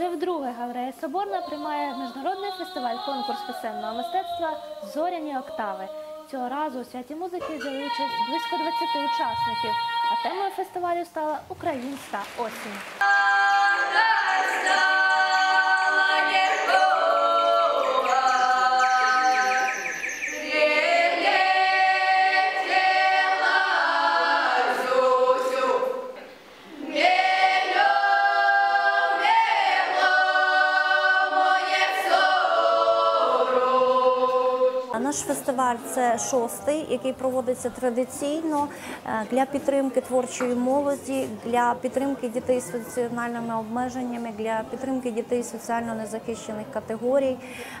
Вже вдруге галерея Соборна приймає міжнародний фестиваль конкурс писемного мистецтва Зоряні октави. Цього разу у святі музики взяли участь близько 20 учасників, а темою фестивалю стала українська осінь. Наш фестиваль це шостий, який проводиться традиційно е, для підтримки творчої молоді, для підтримки дітей з функціональними обмеженнями, для підтримки дітей соціально незахищених категорій,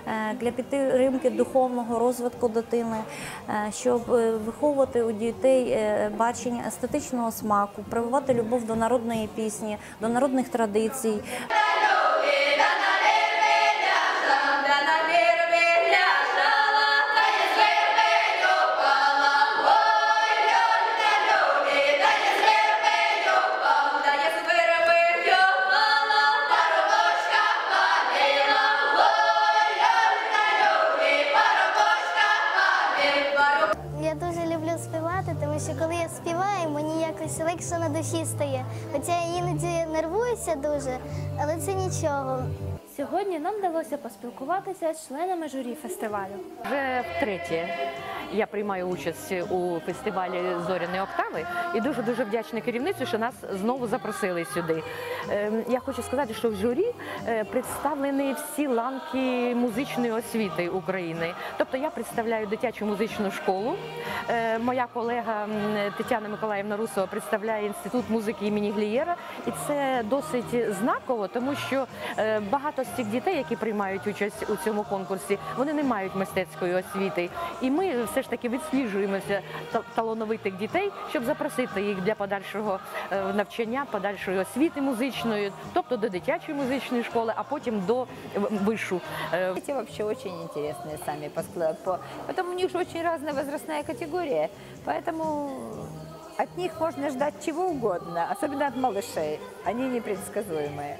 е, для підтримки духовного розвитку дитини, е, щоб виховувати у дітей бачення естетичного смаку, прививати любов до народної пісні, до народних традицій. Співати, тому що коли я співаю, мені якось легше на душі стає. Хоча я іноді нервуюся дуже, але це нічого. Сьогодні нам вдалося поспілкуватися з членами журі фестивалю. Вже втретє я приймаю участь у фестивалі Зоряні Октави і дуже дуже вдячна керівництву, що нас знову запросили сюди. Ем, Я хочу сказати, що в журі е, представлені всі ланки музичної освіти України. Тобто я представляю дитячу музичну школу. Е, Моя колега Тетяна Миколаївна Русова представляє інститут музики імені Глієра, і це досить знаково, тому що е, багато з цих дітей, які приймають участь у цьому конкурсі, вони не мають мистецької освіти. І ми все ж таки відсліджуємося та- талановитих дітей, щоб запросити їх для подальшого е, навчання, подальшої освіти музичної, тобто до дитячої музичної школи, а потім до е, вишу. Е, Эти вообще очень интересные сами по складу. По... Потом у них же очень разная возрастная категория, поэтому от них можно ждать чего угодно, особенно от малышей. Они непредсказуемые.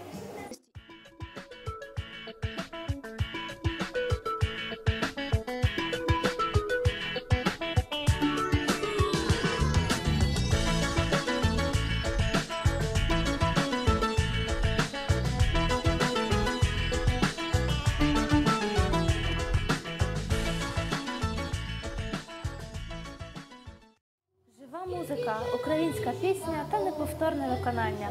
Жива музика, українська пісня та неповторне виконання.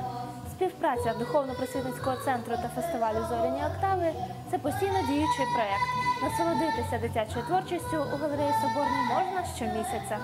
Співпраця духовно-просвітницького центру та фестивалю Зоряні Октави це постійно діючий проєкт. Насолодитися дитячою творчістю у галереї Соборній можна щомісяця.